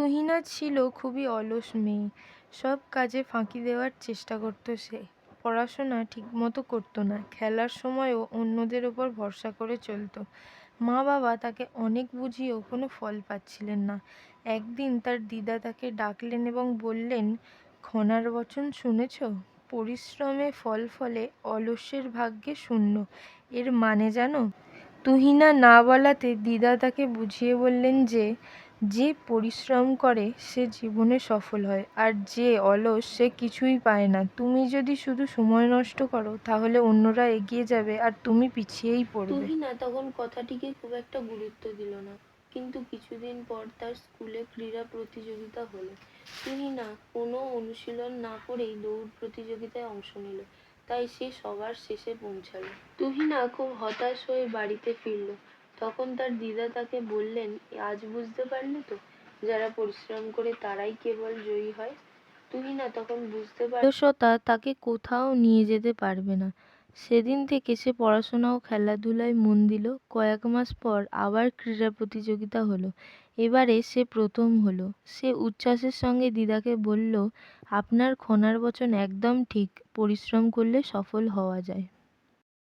তুহিনা ছিল খুবই অলস মেয়ে। সব কাজে ফাঁকি দেওয়ার চেষ্টা করত সে। পড়াশোনা ঠিকমতো করতো না। খেলার সময়ও অন্যদের ওপর ভরসা করে চলতো। মা বাবা তাকে অনেক বুঝিয়েও কোনো ফল পাচ্ছিলেন না। একদিন তার দিদা তাকে ডাকলেন এবং বললেন, খনার বচন শুনেছ? পরিশ্রমে ফল ফলে অলসের ভাগ্যে শূন্য। এর মানে জানো? তুহিনা না বলাতে দিদা তাকে বুঝিয়ে বললেন যে যে পরিশ্রম করে, সে জীবনে সফল হয়। আর যে অলস, সে কিছুই পায় না। তুমি যদি শুধু সময় নষ্ট করো, তাহলে অন্যরা এগিয়ে যাবে আর তুমি পিছিয়েই পড়বে। তুহিনা তখন কথাটিকে খুব একটা গুরুত্ব দিল না। কিন্তু কিছুদিন পর তার স্কুলে ক্রীড়া প্রতিযোগিতা হলো। তুহিনা কোনো অনুশীলন না করেই দৌড় প্রতিযোগিতায় অংশ নিল। তাই সে সবার শেষে পৌঁছালো। তুহিনা খুব হতাশ হয়ে বাড়িতে ফিরল। তখন তার দিদা তাকে বললেন, আজ বুঝতে পারলে তো, যারা পরিশ্রম করে তারাই কেবল জয়ী হয়। তুমি না তখন বুঝতে পারল অলসতা তাকে কোথাও নিয়ে যেতে পারবে না। সেদিন থেকে সে পড়াশোনা ও খেলাধুলায় মন দিল। কয়েক মাস পর আবার ক্রীড়া প্রতিযোগিতা হলো। এবারে সে প্রথম হলো। সে উচ্ছ্বাসের সঙ্গে দিদাকে বলল, আপনার খনার বচন একদম ঠিক। পরিশ্রম করলে সফল হওয়া যায়।